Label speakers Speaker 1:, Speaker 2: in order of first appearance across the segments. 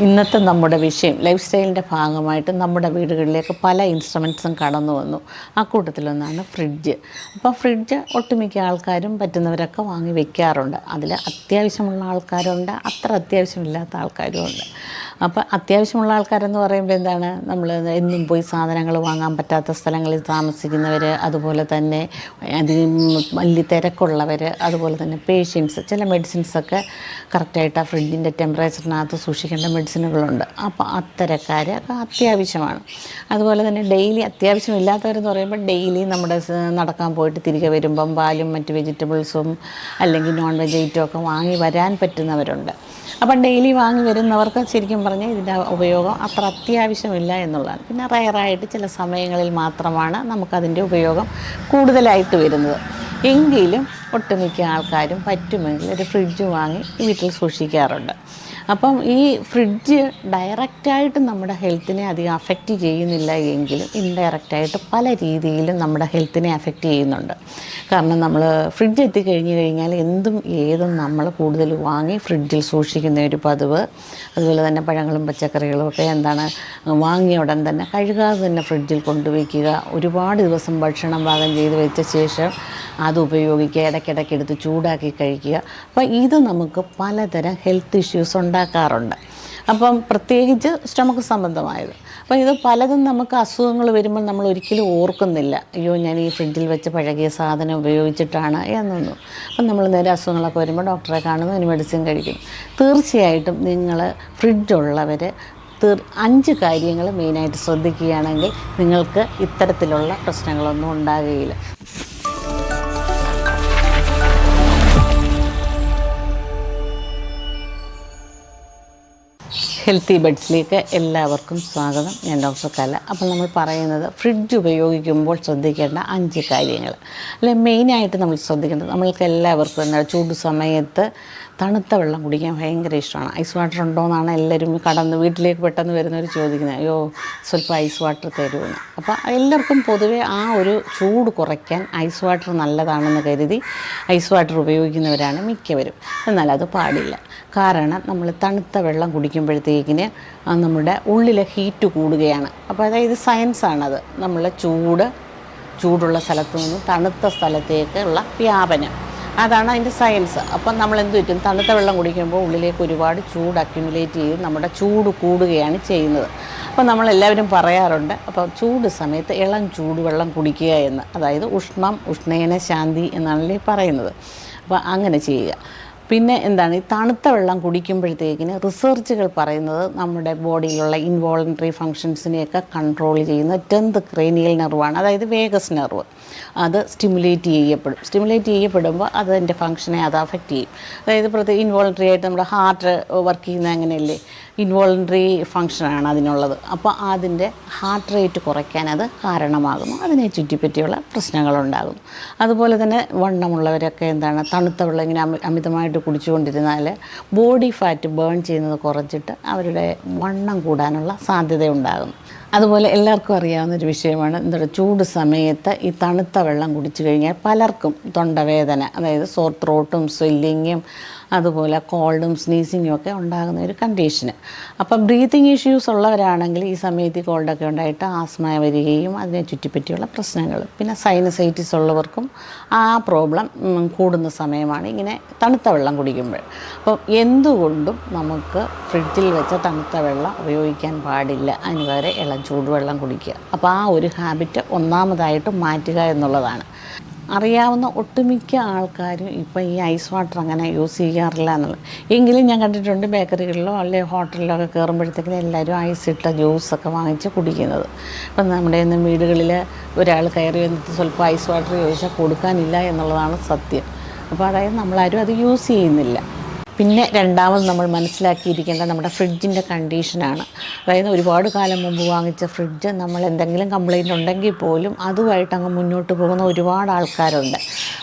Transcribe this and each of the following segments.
Speaker 1: ഇന്നത്തെ നമ്മുടെ വിഷയം ലൈഫ് സ്റ്റൈലിന്റെ ഭാഗമായിട്ട് നമ്മുടെ വീടുകളിലേക്ക് പല ഇൻസ്ട്രുമെൻസും കടന്നു വന്നു. ആ കൂട്ടത്തിലൊന്നാണ് ഫ്രിഡ്ജ് അപ്പോൾ ഫ്രിഡ്ജ് ഒട്ടുമിക്ക ആൾക്കാരും പറ്റുന്നവരൊക്കെ വാങ്ങി വെക്കാറുണ്ട്. അതിൽ അത്യാവശ്യമുള്ള ആൾക്കാരുണ്ട് അത്ര അത്യാവശ്യമില്ലാത്ത ആൾക്കാരും ഉണ്ട് അപ്പോൾ അത്യാവശ്യമുള്ള ആൾക്കാരെന്ന് പറയുമ്പോൾ എന്താണ്? നമ്മൾ എന്നും പോയി സാധനങ്ങൾ വാങ്ങാൻ പറ്റാത്ത സ്ഥലങ്ങളിൽ താമസിക്കുന്നവർ അതുപോലെ തന്നെ അധികം വലിയ തിരക്കുള്ളവർ അതുപോലെ തന്നെ പേഷ്യൻസ് ചില മെഡിസിൻസൊക്കെ കറക്റ്റായിട്ട് ആ ഫ്രിഡ്ജിന്റെ ടെമ്പറേച്ചറിനകത്ത് സൂക്ഷിക്കേണ്ട മെഡിസിനുകളുണ്ട് അപ്പോൾ അത്തരക്കാർ അത്യാവശ്യമാണ്. അതുപോലെ തന്നെ ഡെയിലി അത്യാവശ്യമില്ലാത്തവരെന്ന് പറയുമ്പോൾ ഡെയിലി നമ്മുടെ നടക്കാൻ പോയിട്ട് തിരികെ വരുമ്പം പാലും മറ്റ് വെജിറ്റബിൾസും അല്ലെങ്കിൽ നോൺ വെജ് ഐറ്റം ഒക്കെ വാങ്ങി വരാൻ പറ്റുന്നവരുണ്ട്. അപ്പം ഡെയിലി വാങ്ങി വരുന്നവർക്ക് ശരിക്കും പറഞ്ഞാൽ ഇതിന്റെ ഉപയോഗം അത്ര അത്യാവശ്യമില്ല എന്നുള്ളതാണ്. പിന്നെ റയറായിട്ട് ചില സമയങ്ങളിൽ മാത്രമാണ് നമുക്കതിന്റെ ഉപയോഗം കൂടുതലായിട്ട് വരുന്നത്. എങ്കിലും ഒട്ടുമിക്ക ആൾക്കാരും പറ്റുമെങ്കിൽ ഒരു ഫ്രിഡ്ജ് വാങ്ങി വീട്ടിൽ സൂക്ഷിക്കാറുണ്ട്. അപ്പം ഈ ഫ്രിഡ്ജ് ഡയറക്റ്റായിട്ട് നമ്മുടെ ഹെൽത്തിനെ അധികം അഫക്റ്റ് ചെയ്യുന്നില്ല എങ്കിലും ഇൻഡയറക്റ്റായിട്ട് പല രീതിയിലും നമ്മുടെ ഹെൽത്തിനെ അഫക്റ്റ് ചെയ്യുന്നുണ്ട്. കാരണം നമ്മൾ ഫ്രിഡ്ജ് എത്തിക്കഴിഞ്ഞ് കഴിഞ്ഞാൽ എന്തും ഏതും നമ്മൾ കൂടുതൽ വാങ്ങി ഫ്രിഡ്ജിൽ സൂക്ഷിക്കുന്ന ഒരു പതിവ്. അതുപോലെ തന്നെ പഴങ്ങളും പച്ചക്കറികളും ഒക്കെ എന്താണ് വാങ്ങിയ ഉടൻ തന്നെ കഴുകാതെ തന്നെ ഫ്രിഡ്ജിൽ കൊണ്ടുവയ്ക്കുക. ഒരുപാട് ദിവസം ഭക്ഷണം പാകം ചെയ്ത് വെച്ച ശേഷം അത് ഉപയോഗിക്കുക. ഇടയ്ക്കിടയ്ക്ക് എടുത്ത് ചൂടാക്കി കഴിക്കുക. അപ്പോൾ ഇത് നമുക്ക് പലതരം ഹെൽത്ത് ഇഷ്യൂസ് ഉണ്ടാക്കാറുണ്ട്. അപ്പം പ്രത്യേകിച്ച് സ്റ്റമക്ക് സംബന്ധമായത്. അപ്പം ഇത് പലതും നമുക്ക് അസുഖങ്ങൾ വരുമ്പോൾ നമ്മൾ ഒരിക്കലും ഓർക്കുന്നില്ല. അയ്യോ ഞാൻ ഈ ഫ്രിഡ്ജിൽ വെച്ച് പഴകിയ സാധനം ഉപയോഗിച്ചിട്ടാണ് എന്നൊന്നും. അപ്പം നമ്മൾ നേരെ അസുഖങ്ങളൊക്കെ വരുമ്പോൾ ഡോക്ടറെ കാണുന്നു അതിന് മെഡിസിൻ കഴിക്കും തീർച്ചയായിട്ടും നിങ്ങൾ ഫ്രിഡ്ജുള്ളവർ തീർ അഞ്ച് കാര്യങ്ങൾ മെയിനായിട്ട് ശ്രദ്ധിക്കുകയാണെങ്കിൽ നിങ്ങൾക്ക് ഇത്തരത്തിലുള്ള പ്രശ്നങ്ങളൊന്നും ഉണ്ടാകുകയില്ല. ഹെൽത്തി ബെഡ്സിലേക്ക് എല്ലാവർക്കും സ്വാഗതം. ഞാൻ ഡോക്ടർ കല. അപ്പോൾ നമ്മൾ പറയുന്നത് ഫ്രിഡ്ജ് ഉപയോഗിക്കുമ്പോൾ ശ്രദ്ധിക്കേണ്ട അഞ്ച് കാര്യങ്ങൾ. അല്ലെ മെയിനായിട്ട് നമ്മൾ ശ്രദ്ധിക്കേണ്ടത് നമ്മൾക്ക് എല്ലാവർക്കും എന്താ ചൂട് സമയത്ത് തണുത്ത വെള്ളം കുടിക്കാൻ ഭയങ്കര ഇഷ്ടമാണ്. ഐസ് വാട്ടർ ഉണ്ടോയെന്നാണ് എല്ലാവരും കടന്ന് വീട്ടിലേക്ക് പെട്ടെന്ന് വരുന്നവർ ചോദിക്കുന്നത്. അയ്യോ സ്വല്പം ഐസ് വാട്ടർ തരുമെന്ന് അപ്പോൾ എല്ലാവർക്കും പൊതുവേ ആ ഒരു ചൂട് കുറയ്ക്കാൻ ഐസ് വാട്ടർ നല്ലതാണെന്ന് കരുതി ഐസ് വാട്ടർ ഉപയോഗിക്കുന്നവരാണ് മിക്കവരും. എന്നാൽ അത് പാടില്ല. കാരണം നമ്മൾ തണുത്ത വെള്ളം കുടിക്കുമ്പോഴത്തേക്കിന് നമ്മുടെ ഉള്ളിലെ ഹീറ്റ് കൂടുകയാണ്. അപ്പോൾ അതായത് സയൻസാണത് നമ്മൾ ചൂട് ചൂടുള്ള സ്ഥലത്ത് നിന്ന് തണുത്ത സ്ഥലത്തേക്കുള്ള വ്യാപനം. അതാണ് അതിന്റെ സയൻസ്. അപ്പം നമ്മൾ എന്ത് പറ്റും? തണുത്ത വെള്ളം കുടിക്കുമ്പോൾ ഉള്ളിലേക്ക് ഒരുപാട് ചൂട് അക്യുമുലേറ്റ് ചെയ്ത് നമ്മുടെ ചൂട് കൂടുകയാണ് ചെയ്യുന്നത്. അപ്പോൾ നമ്മളെല്ലാവരും പറയാറുണ്ട് അപ്പോൾ ചൂട് സമയത്ത് ഇളം ചൂടുവെള്ളം കുടിക്കുക എന്ന്. അതായത് ഉഷ്ണം ഉഷ്ണേന ശാന്തി എന്നാണല്ലേ പറയുന്നത്. അപ്പോൾ അങ്ങനെ ചെയ്യുക. പിന്നെ എന്താണ്? ഈ തണുത്ത വെള്ളം കുടിക്കുമ്പോഴത്തേക്കിന് റിസർച്ചുകൾ പറയുന്നത് നമ്മുടെ ബോഡിയിലുള്ള ഇൻവോളണ്ടറി ഫങ്ഷൻസിനെയൊക്കെ കൺട്രോൾ ചെയ്യുന്ന ടെൻത്ത് ക്രേനിയൽ നെർവാണ് അതായത് വേഗസ് നെർവ് അത് സ്റ്റിമുലേറ്റ് ചെയ്യപ്പെടും. സ്റ്റിമുലേറ്റ് ചെയ്യപ്പെടുമ്പോൾ അത് അതിന്റെ ഫങ്ഷനെ അത് അഫക്റ്റ് ചെയ്യും. അതായത് പ്രത്യേക ഇൻവോളണ്ടറി ആയിട്ട് നമ്മുടെ ഹാർട്ട് വർക്ക് ചെയ്യുന്ന അങ്ങനെയല്ലേ? ഇൻവോളണ്ടറി ഫങ്ഷനാണ് അതിനുള്ളത്. അപ്പോൾ അതിന്റെ ഹാർട്ട് റേറ്റ് കുറയ്ക്കാൻ അത് കാരണമാകുന്നു. അതിനെ ചുറ്റിപ്പറ്റിയുള്ള പ്രശ്നങ്ങളുണ്ടാകുന്നു. അതുപോലെ തന്നെ വണ്ണമുള്ളവരൊക്കെ എന്താണ്? തണുത്ത വെള്ളം ഇങ്ങനെ അമിതമായിട്ട് കുടിച്ചുകൊണ്ടിരുന്നാൽ ബോഡി ഫാറ്റ് ബേൺ ചെയ്യുന്നത് കുറച്ചിട്ട് അവരുടെ വണ്ണം കൂടാനുള്ള സാധ്യതയുണ്ടാകുന്നു. അതുപോലെ എല്ലാവർക്കും അറിയാവുന്ന ഒരു വിഷയമാണ്. എന്താ ചൂട് സമയത്ത് ഈ തണുത്ത വെള്ളം കുടിച്ചു കഴിഞ്ഞാൽ പലർക്കും തൊണ്ടവേദന അതായത് സോർ ത്രോട്ടും സ്വെല്ലിങ്ങും അതുപോലെ കോൾഡും സ്നീസിങ്ങും ഒക്കെ ഉണ്ടാകുന്ന ഒരു കണ്ടീഷന് അപ്പം ബ്രീത്തിങ് ഇഷ്യൂസ് ഉള്ളവരാണെങ്കിൽ ഈ സമയത്ത് കോൾഡൊക്കെ ഉണ്ടായിട്ട് ആസ്മ വരികയും അതിനെ ചുറ്റിപ്പറ്റിയുള്ള പ്രശ്നങ്ങൾ. പിന്നെ സൈനസൈറ്റിസ് ഉള്ളവർക്കും ആ പ്രോബ്ലം കൂടുന്ന സമയമാണ് ഇങ്ങനെ തണുത്ത വെള്ളം കുടിക്കുമ്പോൾ. അപ്പം എന്തുകൊണ്ടും നമുക്ക് ഫ്രിഡ്ജിൽ വെച്ച തണുത്ത വെള്ളം ഉപയോഗിക്കാൻ പാടില്ല. അതിന് വേറെ ചൂടുവെള്ളം കുടിക്കുക. അപ്പോൾ ആ ഒരു ഹാബിറ്റ് ഒന്നാമതായിട്ട് മാറ്റുക എന്നുള്ളതാണ്. അറിയാവുന്ന ഒട്ടുമിക്ക ആൾക്കാരും ഇപ്പോൾ ഈ ഐസ് വാട്ടർ അങ്ങനെ യൂസ് ചെയ്യാറില്ല എന്നുള്ളത്. എങ്കിലും ഞാൻ കണ്ടിട്ടുണ്ട് ബേക്കറികളിലോ അല്ലെങ്കിൽ ഹോട്ടലിലോ ഒക്കെ കയറുമ്പോഴത്തേക്കും എല്ലാവരും ഐസ് ഇട്ട ജ്യൂസൊക്കെ വാങ്ങിച്ച് കുടിക്കുന്നത്. ഇപ്പം നമ്മുടെ ഒന്നും വീടുകളിൽ ഒരാൾ കയറി വന്നിട്ട് സ്വല്പം ഐസ് വാട്ടർ ചോദിച്ചാൽ കൊടുക്കാനില്ല എന്നുള്ളതാണ് സത്യം. അപ്പോൾ അതായത് നമ്മളാരും അത് യൂസ് ചെയ്യുന്നില്ല. പിന്നെ രണ്ടാമത് നമ്മൾ മനസ്സിലാക്കിയിരിക്കേണ്ട നമ്മുടെ ഫ്രിഡ്ജിന്റെ കണ്ടീഷനാണ്. അതായത് ഒരുപാട് കാലം മുമ്പ് വാങ്ങിച്ച ഫ്രിഡ്ജ് നമ്മൾ എന്തെങ്കിലും കംപ്ലൈന്റ് ഉണ്ടെങ്കിൽ പോലും അതുമായിട്ട് അങ്ങ് മുന്നോട്ട് പോകുന്ന ഒരുപാട് ആൾക്കാരുണ്ട്.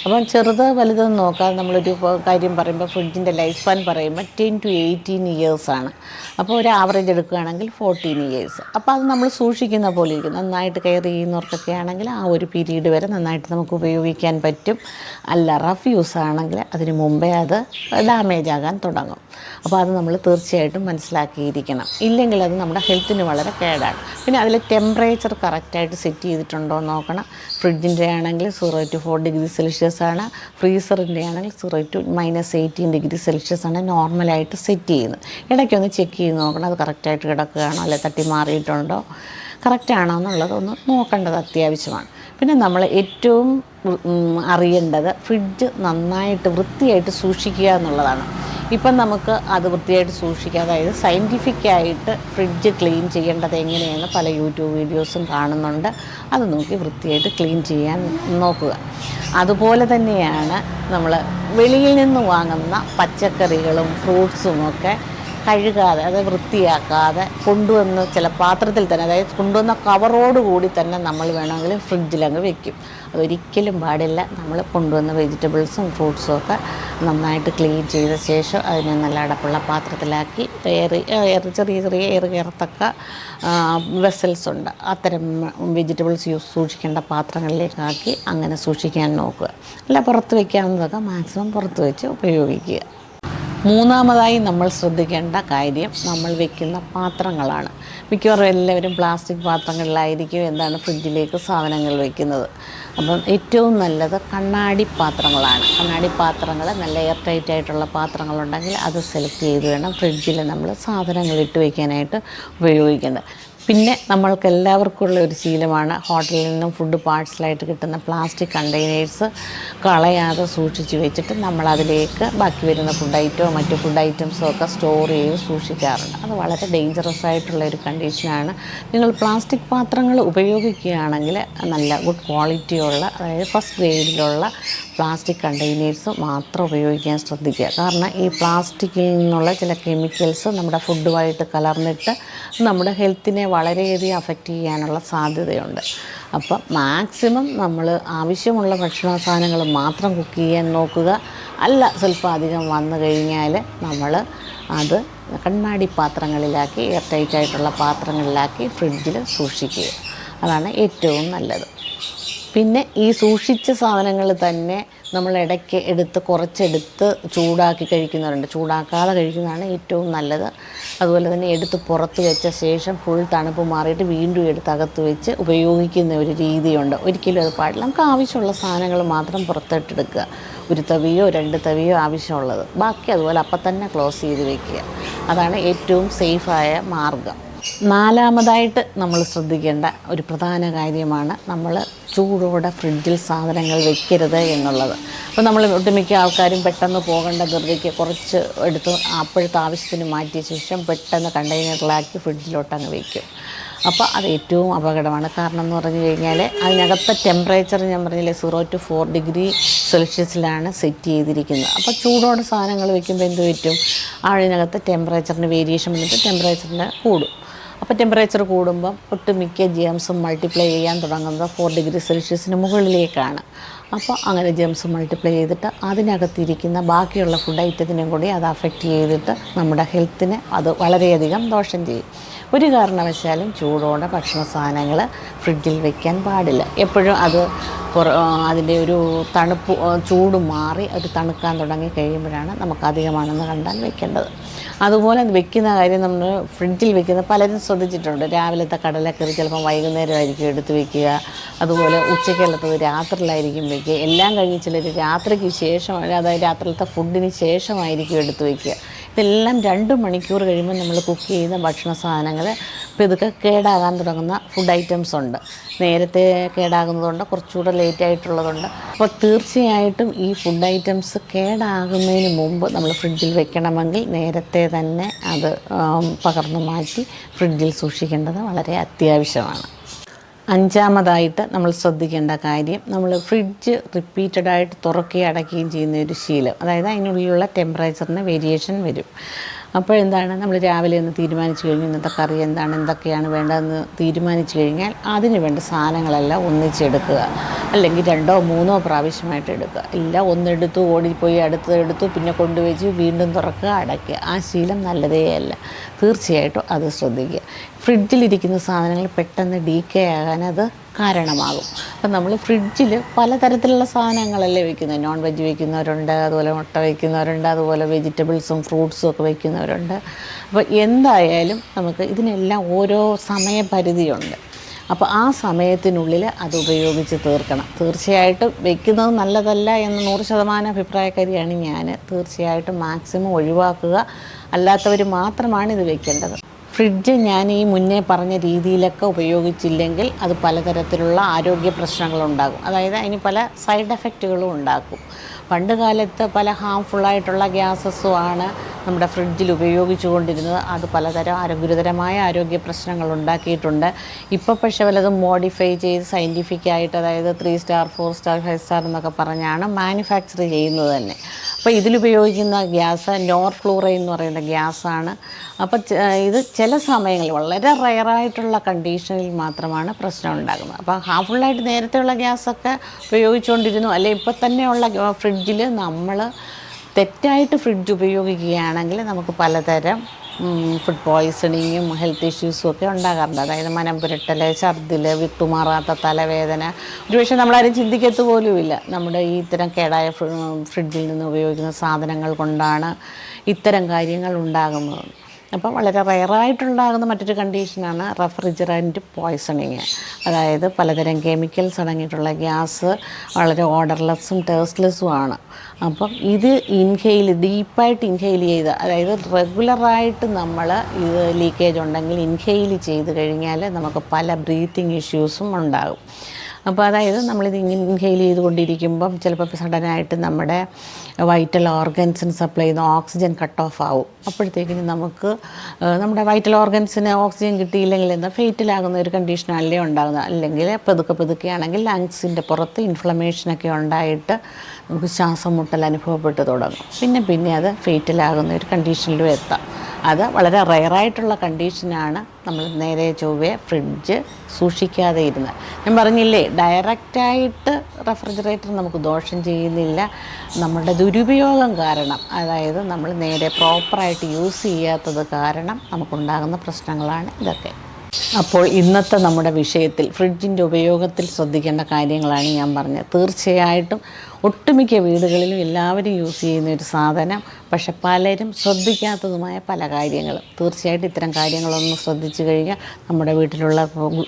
Speaker 1: അപ്പം ചെറുത് വലുതെന്ന് നോക്കാതെ നമ്മളൊരു കാര്യം പറയുമ്പോൾ ഫ്രിഡ്ജിന്റെ ലൈഫ് സ്പാൻ പറയുമ്പോൾ ടെൻ ടു എയ്റ്റീൻ ഇയേഴ്സാണ് അപ്പോൾ ഒരു ആവറേജ് എടുക്കുകയാണെങ്കിൽ ഫോർട്ടീൻ ഇയേഴ്സ്. അപ്പോൾ അത് നമ്മൾ സൂക്ഷിക്കുന്ന പോലെ ഇരിക്കും. നന്നായിട്ട് കെയർ ചെയ്യുന്നവർക്കൊക്കെ ആണെങ്കിൽ ആ ഒരു പീരീഡ് വരെ നന്നായിട്ട് നമുക്ക് ഉപയോഗിക്കാൻ പറ്റും. അല്ല റഫ് യൂസ് ആണെങ്കിൽ അതിന് മുമ്പേ അത് ഡാമേജ് ആകാൻ ആകാൻ തുടങ്ങും. അപ്പോൾ അത് നമ്മൾ തീർച്ചയായിട്ടും മനസ്സിലാക്കിയിരിക്കണം. ഇല്ലെങ്കിൽ അത് നമ്മുടെ ഹെൽത്തിന് വളരെ കേടാണ്. പിന്നെ അതിലെ ടെമ്പറേച്ചർ കറക്റ്റായിട്ട് സെറ്റ് ചെയ്തിട്ടുണ്ടോ എന്ന് നോക്കണം. ഫ്രിഡ്ജിന്റെ ആണെങ്കിൽ zero to four degree Celsius ആണ്. ഫ്രീസറിന്റെ ആണെങ്കിൽ zero to minus eighteen degree Celsius ആണ് നോർമലായിട്ട് സെറ്റ് ചെയ്യുന്നത്. ഇടയ്ക്കൊന്ന് ചെക്ക് ചെയ്ത് നോക്കണം. അത് കറക്റ്റായിട്ട് കിടക്കുകയാണോ? അല്ലെ തട്ടി മാറിയിട്ടുണ്ടോ കറക്റ്റാണോ എന്നുള്ളത് ഒന്ന് നോക്കേണ്ടത് അത്യാവശ്യമാണ്. പിന്നെ നമ്മൾ ഏറ്റവും അറിയേണ്ടത് ഫ്രിഡ്ജ് നന്നായിട്ട് വൃത്തിയായിട്ട് സൂക്ഷിക്കുക എന്നുള്ളതാണ്. ഇപ്പം നമുക്ക് അത് വൃത്തിയായിട്ട് സൂക്ഷിക്കുക അതായത് സയന്റിഫിക്കായിട്ട് ഫ്രിഡ്ജ് ക്ലീൻ ചെയ്യേണ്ടത് എങ്ങനെയാണ് പല യൂട്യൂബ് വീഡിയോസും കാണുന്നുണ്ട്. അത് നോക്കി വൃത്തിയായിട്ട് ക്ലീൻ ചെയ്യാൻ നോക്കുക. അതുപോലെ തന്നെയാണ് നമ്മൾ വെളിയിൽ നിന്ന് വാങ്ങുന്ന പച്ചക്കറികളും ഫ്രൂട്ട്സും ഒക്കെ കഴുകാതെ അത് വൃത്തിയാക്കാതെ കൊണ്ടുവന്ന് ചില പാത്രത്തിൽ തന്നെ അതായത് കൊണ്ടുവന്ന കവറോട് കൂടി തന്നെ നമ്മൾ വേണമെങ്കിൽ ഫ്രിഡ്ജിലങ്ങ് വെക്കും. അതൊരിക്കലും പാടില്ല. നമ്മൾ കൊണ്ടുവന്ന വെജിറ്റബിൾസും ഫ്രൂട്ട്സും ഒക്കെ നന്നായിട്ട് ക്ലീൻ ചെയ്ത ശേഷം അതിനെ നല്ല അടപ്പുള്ള പാത്രത്തിലാക്കി എയർ ചെറിയ ചെറിയ എയർ കയറത്തക്ക വെസൽസ് ഉണ്ട്. അത്തരം വെജിറ്റബിൾസ് യൂസ് സൂക്ഷിക്കേണ്ട പാത്രങ്ങളിലേക്കാക്കി അങ്ങനെ സൂക്ഷിക്കാൻ നോക്കുക. അല്ല പുറത്ത് വയ്ക്കാവുന്നതൊക്കെ മാക്സിമം പുറത്ത് വെച്ച് ഉപയോഗിക്കുക. മൂന്നാമതായി നമ്മൾ ശ്രദ്ധിക്കേണ്ട കാര്യം നമ്മൾ വെക്കുന്ന പാത്രങ്ങളാണ്. മിക്കവാറും എല്ലാവരും പ്ലാസ്റ്റിക് പാത്രങ്ങളിലായിരിക്കും എന്താണ് ഫ്രിഡ്ജിലേക്ക് സാധനങ്ങൾ വെക്കുന്നത്. അപ്പം ഏറ്റവും നല്ലത് കണ്ണാടി പാത്രങ്ങളാണ്. കണ്ണാടി പാത്രങ്ങൾ നല്ല എയർ ടൈറ്റ് ആയിട്ടുള്ള പാത്രങ്ങളുണ്ടെങ്കിൽ അത് സെലക്ട് ചെയ്ത് വേണം ഫ്രിഡ്ജിൽ നമ്മൾ സാധനങ്ങൾ ഇട്ട് വയ്ക്കാനായിട്ട് ഉപയോഗിക്കേണ്ടത് പിന്നെ നമ്മൾക്ക് എല്ലാവർക്കും ഉള്ള ഒരു ശീലമാണ് ഹോട്ടലിൽ നിന്നും ഫുഡ് പാഴ്സലായിട്ട് കിട്ടുന്ന പ്ലാസ്റ്റിക് കണ്ടെയ്നേഴ്സ് കളയാതെ സൂക്ഷിച്ച് വെച്ചിട്ട് നമ്മൾ അതിലേക്ക് ബാക്കി വരുന്ന ഫുഡ് ഐറ്റമോ മറ്റു ഫുഡ് ഐറ്റംസോ ഒക്കെ സ്റ്റോർ ചെയ്ത് സൂക്ഷിക്കാറുണ്ട്. അത് വളരെ ഡേഞ്ചറസ് ആയിട്ടുള്ള ഒരു കണ്ടീഷനാണ് നിങ്ങൾ പ്ലാസ്റ്റിക് പാത്രങ്ങൾ ഉപയോഗിക്കുകയാണെങ്കിൽ നല്ല ഗുഡ് ക്വാളിറ്റിയുള്ള അതായത് ഫസ്റ്റ് ഗ്രേഡിലുള്ള പ്ലാസ്റ്റിക് കണ്ടെയ്നേഴ്സ് മാത്രം ഉപയോഗിക്കാൻ ശ്രദ്ധിക്കുക. കാരണം ഈ പ്ലാസ്റ്റിക്കിൽ നിന്നുള്ള ചില കെമിക്കൽസ് നമ്മുടെ ഫുഡുമായിട്ട് കലർന്നിട്ട് നമ്മുടെ ഹെൽത്തിനെ വളരെയധികം അഫക്റ്റ് ചെയ്യാനുള്ള സാധ്യതയുണ്ട്. അപ്പം മാക്സിമം നമ്മൾ ആവശ്യമുള്ള ഭക്ഷണ സാധനങ്ങൾ മാത്രം കുക്ക് ചെയ്യാൻ നോക്കുക. അല്ല സ്വല്പം അധികം വന്നു കഴിഞ്ഞാൽ നമ്മൾ അത് കണ്ണാടി പാത്രങ്ങളിലാക്കി എയർ ടൈറ്റ് ആയിട്ടുള്ള പാത്രങ്ങളിലാക്കി ഫ്രിഡ്ജിൽ സൂക്ഷിക്കുക. അതാണ് ഏറ്റവും നല്ലത്. പിന്നെ ഈ സൂക്ഷിച്ച സാധനങ്ങൾ തന്നെ നമ്മൾ ഇടയ്ക്ക് എടുത്ത് കുറച്ചെടുത്ത് ചൂടാക്കി കഴിക്കുന്നവരുണ്ട്. ചൂടാക്കാതെ കഴിക്കുന്നതാണ് ഏറ്റവും നല്ലത്. അതുപോലെ തന്നെ എടുത്ത് പുറത്ത് വെച്ച ശേഷം ഫുൾ തണുപ്പ് മാറിയിട്ട് വീണ്ടും എടുത്ത് അകത്ത് വെച്ച് ഉപയോഗിക്കുന്ന ഒരു രീതിയുണ്ട്. ഒരിക്കലും അത് പാടില്ല. നമുക്ക് ആവശ്യമുള്ള സാധനങ്ങൾ മാത്രം പുറത്തിട്ടെടുക്കുക. ഒരു തവിയോ രണ്ട് തവിയോ ആവശ്യമുള്ളത്. ബാക്കി അതുപോലെ അപ്പം തന്നെ ക്ലോസ് ചെയ്ത് വെക്കുക. അതാണ് ഏറ്റവും സേഫായ മാർഗം നാലാമതായിട്ട് നമ്മൾ ശ്രദ്ധിക്കേണ്ട ഒരു പ്രധാന കാര്യമാണ് നമ്മൾ ചൂടോടെ ഫ്രിഡ്ജിൽ സാധനങ്ങൾ വെക്കരുത് എന്നുള്ളത്. അപ്പോൾ നമ്മൾ ഒട്ടുമിക്ക ആൾക്കാരും പെട്ടെന്ന് പോകേണ്ട ധൃതിക്ക് കുറച്ച് എടുത്ത് അപ്പോഴത്തെ ആവശ്യത്തിന് മാറ്റിയ ശേഷം പെട്ടെന്ന് കണ്ടെയ്നറിലാക്കി ഫ്രിഡ്ജിലോട്ട് അങ്ങ് വയ്ക്കും അപ്പോൾ അത് ഏറ്റവും അപകടമാണ്. കാരണം എന്ന് പറഞ്ഞു കഴിഞ്ഞാൽ അതിനകത്തെ ടെമ്പറേച്ചർ ഞാൻ പറഞ്ഞില്ലേ സീറോ ടു ഫോർ ഡിഗ്രി സെൽഷ്യസിലാണ് സെറ്റ് ചെയ്തിരിക്കുന്നത്. അപ്പോൾ ചൂടോടെ സാധനങ്ങൾ വെക്കുമ്പോൾ എന്ത് പറ്റും? അതിനകത്ത് ടെമ്പറേച്ചറിന് വേരിയേഷൻ വന്നിട്ട് ടെമ്പറേച്ചറിന് കൂടും. അപ്പോൾ ടെമ്പറേച്ചർ കൂടുമ്പം ഒട്ടുമിക്ക ജെംസും മൾട്ടിപ്ലൈ ചെയ്യാൻ തുടങ്ങുന്നത് ഫോർ ഡിഗ്രി സെൽഷ്യസിന് മുകളിലേക്കാണ്. അപ്പോൾ അങ്ങനെ ജെംസ് മൾട്ടിപ്ലൈ ചെയ്തിട്ട് അതിനകത്തിരിക്കുന്ന ബാക്കിയുള്ള ഫുഡ് ഐറ്റത്തിനും കൂടി അത് അഫക്റ്റ് ചെയ്തിട്ട് നമ്മുടെ ഹെൽത്തിന് അത് വളരെയധികം ദോഷം ചെയ്യും. ഒരു കാരണവശാലും ചൂടോടെ ഭക്ഷണ സാധനങ്ങൾ ഫ്രിഡ്ജിൽ വെക്കാൻ പാടില്ല. എപ്പോഴും അത് അതിന്റെ ഒരു തണുപ്പ് ചൂട് മാറി അത് തണുക്കാൻ തുടങ്ങി കഴിയുമ്പോഴാണ് നമുക്ക് അധികമാണെന്ന് കണ്ടാൽ വെക്കേണ്ടത്. അതുപോലെ വെക്കുന്ന കാര്യം നമ്മൾ ഫ്രിഡ്ജിൽ വെക്കുന്ന പലരും ശ്രദ്ധിച്ചിട്ടുണ്ട്. രാവിലത്തെ കടലക്കറി ചിലപ്പം വൈകുന്നേരമായിരിക്കും എടുത്ത് വെക്കുക. അതുപോലെ ഉച്ചയ്ക്കുള്ളത് രാത്രിയിലായിരിക്കും വെക്കുക. എല്ലാം കഴിഞ്ഞ് ചിലർ രാത്രിക്ക് ശേഷം അതായത് രാത്രിയിലത്തെ ഫുഡിന് ശേഷമായിരിക്കും എടുത്ത് വെക്കുക. ഇതെല്ലാം രണ്ട് മണിക്കൂർ കഴിയുമ്പോൾ നമ്മൾ കുക്ക് ചെയ്ത ഭക്ഷണ സാധനങ്ങൾ ഇപ്പോൾ ഇതൊക്കെ കേടാകാൻ തുടങ്ങുന്ന ഫുഡ് ഐറ്റംസ് ഉണ്ട്. നേരത്തെ കേടാകുന്നതുണ്ട് കുറച്ചുകൂടെ ലേറ്റ് ആയിട്ടുള്ളതുണ്ട്. അപ്പോൾ തീർച്ചയായിട്ടും ഈ ഫുഡ് ഐറ്റംസ് കേടാകുന്നതിന് മുമ്പ് നമ്മൾ ഫ്രിഡ്ജിൽ വെക്കണമെങ്കിൽ നേരത്തെ തന്നെ അത് പകർന്നു മാറ്റി ഫ്രിഡ്ജിൽ സൂക്ഷിക്കേണ്ടത് വളരെ അത്യാവശ്യമാണ്. അഞ്ചാമതായിട്ട് നമ്മൾ ശ്രദ്ധിക്കേണ്ട കാര്യം നമ്മൾ ഫ്രിഡ്ജ് റിപ്പീറ്റഡായിട്ട് തുറക്കുകയും അടയ്ക്കുകയും ചെയ്യുന്ന ഒരു ശീലം. അതായത് അതിനുള്ളിലുള്ള ടെമ്പറേച്ചറിന് വേരിയേഷൻ വരും. അപ്പോൾ എന്താണ് നമ്മൾ രാവിലെ ഒന്ന് തീരുമാനിച്ചു കഴിഞ്ഞു ഇന്നത്തെ കറി എന്താണ് എന്തൊക്കെയാണ് വേണ്ടതെന്ന് തീരുമാനിച്ചു കഴിഞ്ഞാൽ അതിന് വേണ്ട സാധനങ്ങളെല്ലാം ഒന്നിച്ചെടുക്കുക. അല്ലെങ്കിൽ രണ്ടോ മൂന്നോ പ്രാവശ്യമായിട്ട് എടുക്കുക. ഇല്ല ഒന്നെടുത്തു ഓടിപ്പോയി അടുത്ത് എടുത്തു പിന്നെ കൊണ്ടുവച്ച് വീണ്ടും തുറക്കുക അടയ്ക്കുക. ആ ശീലം നല്ലതേ അല്ല. തീർച്ചയായിട്ടും അത് ശ്രദ്ധിക്കുക. ഫ്രിഡ്ജിലിരിക്കുന്ന സാധനങ്ങൾ പെട്ടെന്ന് ഡീക്കേ ആകാൻ അത് കാരണമാകും. അപ്പം നമ്മൾ ഫ്രിഡ്ജിൽ പലതരത്തിലുള്ള സാധനങ്ങളല്ലേ വയ്ക്കുന്നത്. നോൺ വെജ് വയ്ക്കുന്നവരുണ്ട് അതുപോലെ മുട്ട വയ്ക്കുന്നവരുണ്ട് അതുപോലെ വെജിറ്റബിൾസും ഫ്രൂട്ട്സും ഒക്കെ വയ്ക്കുന്നവരുണ്ട്. അപ്പോൾ എന്തായാലും നമുക്ക് ഇതിനെല്ലാം ഓരോ സമയപരിധിയുണ്ട്. അപ്പോൾ ആ സമയത്തിനുള്ളിൽ അത് ഉപയോഗിച്ച് തീർക്കണം. തീർച്ചയായിട്ടും വെക്കുന്നത് നല്ലതല്ല എന്ന് നൂറ് ശതമാനം അഭിപ്രായക്കാരിയാണ് ഞാൻ. തീർച്ചയായിട്ടും മാക്സിമം ഒഴിവാക്കുക. അല്ലാത്തവർ മാത്രമാണ് ഇത് വെക്കേണ്ടത് ഫ്രിഡ്ജ് ഞാൻ ഈ മുന്നേ പറഞ്ഞ രീതിയിലൊക്കെ ഉപയോഗിച്ചില്ലെങ്കിൽ അത് പലതരത്തിലുള്ള ആരോഗ്യ പ്രശ്നങ്ങളുണ്ടാകും. അതായത് അതിന് പല സൈഡ് എഫക്റ്റുകളും ഉണ്ടാക്കും. പണ്ട് കാലത്ത് പല ഹാംഫുള്ളായിട്ടുള്ള ഗ്യാസസുമാണ് നമ്മുടെ ഫ്രിഡ്ജിൽ ഉപയോഗിച്ചു കൊണ്ടിരുന്നത്. അത് പലതരം ആരോ ഗുരുതരമായ ആരോഗ്യ പ്രശ്നങ്ങൾ ഉണ്ടാക്കിയിട്ടുണ്ട്. ഇപ്പോൾ പക്ഷേ വല്ലതും മോഡിഫൈ ചെയ്ത് സയന്റിഫിക്കായിട്ട് അതായത് three star four star five star എന്നൊക്കെ പറഞ്ഞാണ് മാനുഫാക്ചർ ചെയ്യുന്നത് തന്നെ. അപ്പോൾ ഇതിലുപയോഗിക്കുന്ന ഗ്യാസ് നോർ ഫ്ലൂറൈൻ എന്ന് പറയുന്ന ഗ്യാസാണ്. അപ്പോൾ ഇത് ചില സമയങ്ങളിൽ വളരെ റയറായിട്ടുള്ള കണ്ടീഷനിൽ മാത്രമാണ് പ്രശ്നം ഉണ്ടാകുന്നത്. അപ്പോൾ ഹാഫ് ഫുള്ളായിട്ട് നേരത്തെയുള്ള ഗ്യാസൊക്കെ ഉപയോഗിച്ചുകൊണ്ടിരുന്നു. അല്ലെ ഇപ്പോൾ തന്നെയുള്ള ഫ്രിഡ്ജിൽ നമ്മൾ തെറ്റായിട്ട് ഫ്രിഡ്ജ് ഉപയോഗിക്കുകയാണെങ്കിൽ നമുക്ക് പലതരം ഫുഡ് പോയ്സണിങ്ങും ഹെൽത്ത് ഇഷ്യൂസും ഒക്കെ ഉണ്ടാകാറുണ്ട്. അതായത് മനം പുരട്ടൽ ഛർദിൽ വിട്ടുമാറാത്ത തലവേദന. ഒരുപക്ഷെ നമ്മളാരും ചിന്തിക്കത്ത് പോലുമില്ല. നമ്മുടെ ഈ ഇത്തരം കേടായ ഫ്രി- ഫ്രിഡ്ജിൽ നിന്ന് ഉപയോഗിക്കുന്ന സാധനങ്ങൾ കൊണ്ടാണ് ഇത്തരം കാര്യങ്ങൾ ഉണ്ടാകുന്നത്. അപ്പം വളരെ റയറായിട്ടുണ്ടാകുന്ന മറ്റൊരു കണ്ടീഷനാണ് റെഫ്രിജറന്റ് പോയ്സണിങ്. അതായത് പലതരം കെമിക്കൽസ് അടങ്ങിയിട്ടുള്ള ഗ്യാസ് വളരെ ഓർഡർലെസ്സും ടേസ്റ്റ്ലെസ്സും ആണ്. അപ്പം ഇത് ഇൻഹെയിൽ ഡീപ്പായിട്ട് ഇൻഹെയിൽ ചെയ്ത് അതായത് റെഗുലറായിട്ട് നമ്മൾ ഇത് ലീക്കേജ് ഉണ്ടെങ്കിൽ ഇൻഹെയിൽ ചെയ്ത് കഴിഞ്ഞാൽ നമുക്ക് പല ബ്രീത്തിങ് ഇഷ്യൂസും ഉണ്ടാകും. അപ്പോൾ അതായത് നമ്മളിത് ഇൻഹെയിൽ ചെയ്തുകൊണ്ടിരിക്കുമ്പം ചിലപ്പോൾ സഡനായിട്ട് നമ്മുടെ വൈറ്റൽ ഓർഗൻസിന് സപ്ലൈ ചെയ്യുന്ന ഓക്സിജൻ കട്ട് ഓഫ് ആവും. അപ്പോഴത്തേക്കിന് നമുക്ക് നമ്മുടെ വൈറ്റൽ ഓർഗൻസിന് ഓക്സിജൻ കിട്ടിയില്ലെങ്കിൽ എന്താ? ഫെയ്റ്റിലാകുന്ന ഒരു കണ്ടീഷനല്ലേ ഉണ്ടാകുന്നത് അല്ലെങ്കിൽ പതുക്കെ പതുക്കെയാണെങ്കിൽ ലങ്സിന്റെ പുറത്ത് ഇൻഫ്ലമേഷനൊക്കെ ഉണ്ടായിട്ട് നമുക്ക് ശ്വാസം മുട്ടൽ അനുഭവപ്പെട്ട് തുടങ്ങും. പിന്നെ പിന്നെ അത് ഫെയ്റ്റിലാകുന്ന ഒരു കണ്ടീഷനിലും എത്താം. അത് വളരെ റയറായിട്ടുള്ള കണ്ടീഷനാണ് നമ്മൾ നേരെ ചൊവ്വെ ഫ്രിഡ്ജ് സൂക്ഷിക്കാതെ ഇരുന്ന്. ഞാൻ പറഞ്ഞില്ലേ ഡയറക്റ്റായിട്ട് റെഫ്രിജറേറ്റർ നമുക്ക് ദോഷം ചെയ്യുന്നില്ല. നമ്മുടെ ദുരുപയോഗം കാരണം അതായത് നമ്മൾ നേരെ പ്രോപ്പറായിട്ട് യൂസ് ചെയ്യാത്തത് കാരണം നമുക്കുണ്ടാകുന്ന പ്രശ്നങ്ങളാണ് ഇതൊക്കെ. അപ്പോൾ ഇന്നത്തെ നമ്മുടെ വിഷയത്തിൽ ഫ്രിഡ്ജിന്റെ ഉപയോഗത്തിൽ ശ്രദ്ധിക്കേണ്ട കാര്യങ്ങളാണ് ഞാൻ പറഞ്ഞത്. തീർച്ചയായിട്ടും ഒട്ടുമിക്ക വീടുകളിലും എല്ലാവരും യൂസ് ചെയ്യുന്ന ഒരു സാധനം. പക്ഷെ പലരും ശ്രദ്ധിക്കാത്തതുമായ പല കാര്യങ്ങളും. തീർച്ചയായിട്ടും ഇത്തരം കാര്യങ്ങളൊന്ന് ശ്രദ്ധിച്ചു കഴിഞ്ഞാൽ നമ്മുടെ വീട്ടിലുള്ള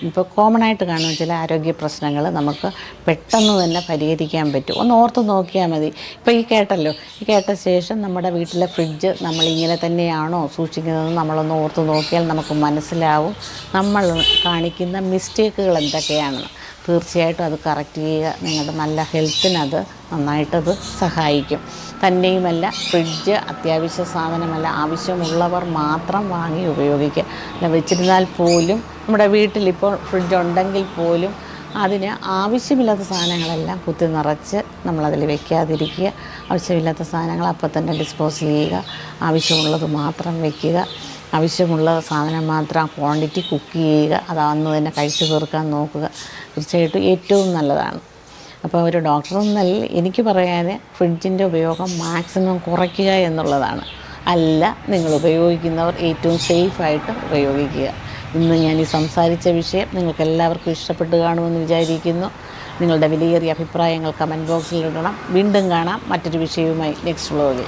Speaker 1: ഇപ്പോൾ കോമൺ ആയിട്ട് കാണുന്ന ചില ആരോഗ്യ പ്രശ്നങ്ങൾ നമുക്ക് പെട്ടെന്ന് തന്നെ പരിഹരിക്കാൻ പറ്റും. ഒന്ന് ഓർത്ത് നോക്കിയാൽ മതി. ഇപ്പോൾ ഈ കേട്ടല്ലോ ഈ കേട്ട ശേഷം നമ്മുടെ വീട്ടിലെ ഫ്രിഡ്ജ് നമ്മൾ ഇങ്ങനെ തന്നെയാണോ സൂക്ഷിക്കുന്നത് നമ്മളൊന്ന് ഓർത്ത് നോക്കിയാൽ നമുക്ക് മനസ്സിലാവും. നമ്മൾ കാണിക്കുന്ന മിസ്റ്റേക്കുകൾ എന്തൊക്കെയാണെന്ന്. തീർച്ചയായിട്ടും അത് കറക്റ്റ് ചെയ്യുക. നിങ്ങളുടെ നല്ല ഹെൽത്തിനത് നന്നായിട്ടത് സഹായിക്കും. തന്നെയുമല്ല ഫ്രിഡ്ജ് അത്യാവശ്യ സാധനമല്ല ആവശ്യമുള്ളവർ മാത്രം വാങ്ങി ഉപയോഗിക്കുക. അല്ല വെച്ചിരുന്നാൽ പോലും നമ്മുടെ വീട്ടിലിപ്പോൾ ഫ്രിഡ്ജ് ഉണ്ടെങ്കിൽ പോലും അതിന് ആവശ്യമില്ലാത്ത സാധനങ്ങളെല്ലാം കുത്തി നിറച്ച് നമ്മളതിൽ വെക്കാതിരിക്കുക. ആവശ്യമില്ലാത്ത സാധനങ്ങൾ അപ്പോൾ തന്നെ ഡിസ്പോസ് ചെയ്യുക. ആവശ്യമുള്ളത് മാത്രം വെക്കുക. ആവശ്യമുള്ള സാധനം മാത്രം ക്വാണ്ടിറ്റി കുക്ക് ചെയ്യുക അത് അന്ന് തന്നെ കഴിച്ചു തീർക്കാൻ നോക്കുക തീർച്ചയായിട്ടും ഏറ്റവും നല്ലതാണ്. അപ്പോൾ ഒരു ഡോക്ടർ എന്നല്ല എനിക്ക് പറയാൻ ഫ്രിഡ്ജിന്റെ ഉപയോഗം മാക്സിമം കുറയ്ക്കുക എന്നുള്ളതാണ്. അല്ല നിങ്ങൾ ഉപയോഗിക്കുന്നവർ ഏറ്റവും സേഫായിട്ട് ഉപയോഗിക്കുക. ഇന്ന് ഞാൻ ഈ സംസാരിച്ച വിഷയം നിങ്ങൾക്ക് എല്ലാവർക്കും ഇഷ്ടപ്പെട്ട് കാണുമെന്ന് വിചാരിക്കുന്നു. നിങ്ങളുടെ വിലയേറിയ അഭിപ്രായങ്ങൾ കമന്റ് ബോക്സിൽ ഇടണം. വീണ്ടും കാണാം മറ്റൊരു വിഷയവുമായി നെക്സ്റ്റ് വ്ലോഗിൽ